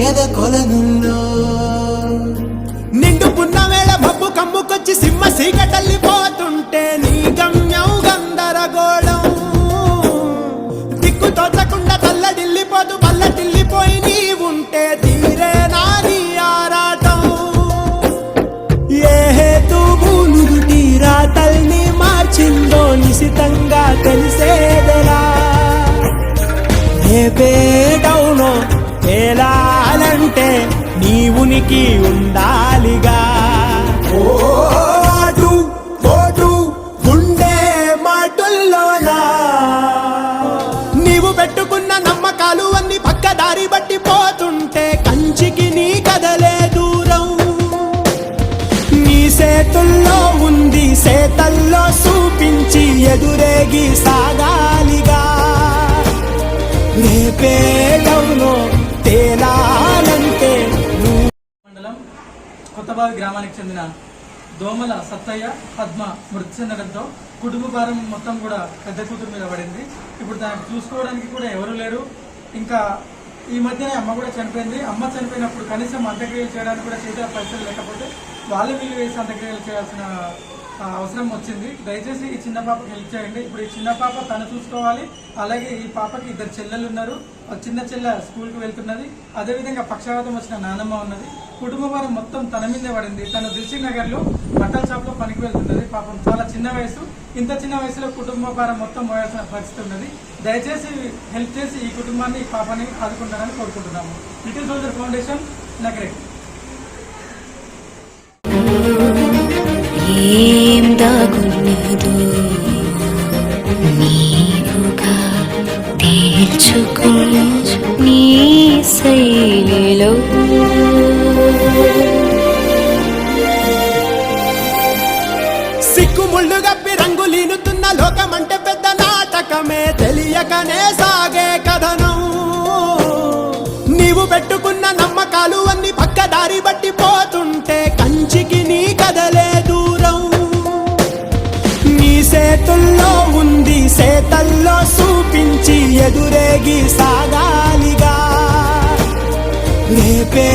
ఎద కొలనుందో నిండు పున్న వేళ భబ్బు కమ్ముకొచ్చి సింహ సీకటల్లిపోతుంటే నీ గమ్యం గందరగోళం దిక్కు తోచకుండా తల్లడిల్లిపోదు పల్లటిల్లిపోయి నీ ఉంటే తీరే నాని ఆరాటం. ఏ హేతువు నుదుటీరా తల్ని మార్చిందో నిశితంగా తెలిసేదరా ఏ ఉనికి ఉండాలిగా. ఓ అటు ఓటు గుండె మాటుల్లోనా? నీవు పెట్టుకున్న నమ్మకాలు అన్ని పక్కదారి బట్టి పోతుంటే కంచికి నీ కదలే దూరం. నీ సేతుల్లో ఉంది సేతల్లో చూపించి ఎదురేగి సాగాలిగా. రేపే కొత్తబావి గ్రామానికి చెందిన దోమల సత్తయ్య పద్మ మృతి చెందడంతో కుటుంబ భారం మొత్తం కూడా పెద్ద కూతురు మీద పడింది. ఇప్పుడు దాన్ని చూసుకోవడానికి కూడా ఎవరు లేరు. ఇంకా ఈ మధ్యనే అమ్మ కూడా చనిపోయింది. అమ్మ చనిపోయినప్పుడు కనీసం అంత్యక్రియలు చేయడానికి కూడా చేసే పరిస్థితులు లేకపోతే వాళ్ళు వీళ్ళు వేసి అంత్యక్రియలు చేయాల్సిన అవసరం వచ్చింది. దయచేసి ఈ చిన్న పాపకి హెల్ప్ చేయండి. ఇప్పుడు ఈ చిన్న పాప తను చూసుకోవాలి. అలాగే ఈ పాపకి ఇద్దరు చెల్లెలు ఉన్నారు. ఆ చిన్న చెల్లె స్కూల్కి వెళ్తున్నది. అదేవిధంగా పక్షవాతం వచ్చిన నానమ్మ ఉన్నది. కుటుంబ వారం మొత్తం తన మీదే పడింది. తను దిల్సుఖ్ నగర్లో బట్టల షాప్లో పనికి వెళ్తున్నది. పాపం చాలా చిన్న వయసు. ఇంత చిన్న వయసులో కుటుంబ భారం మొత్తం పోయాల్సిన పరిస్థితి ఉన్నది. దయచేసి హెల్ప్ చేసి ఈ కుటుంబాన్ని ఈ పాపని ఆదుకుంటారని కోరుకుంటున్నాము. లిటిల్ సోల్జర్ ఫౌండేషన్ నగరే ఏం దాగున్నదో నీవుగా తేల్చుకో నీ శైలిలో సిగ్గుముళ్ళు గప్పి రంగులీనుతున్న లోకమంటే పెద్ద నాటకమే తెలియకనే సాగే కథనం. నీవు పెట్టుకున్న నమ్మకాలు అన్ని పక్కదారి బట్టి సేతల్లో చూపించి ఎదురేగి సాగాలిగా. రేపే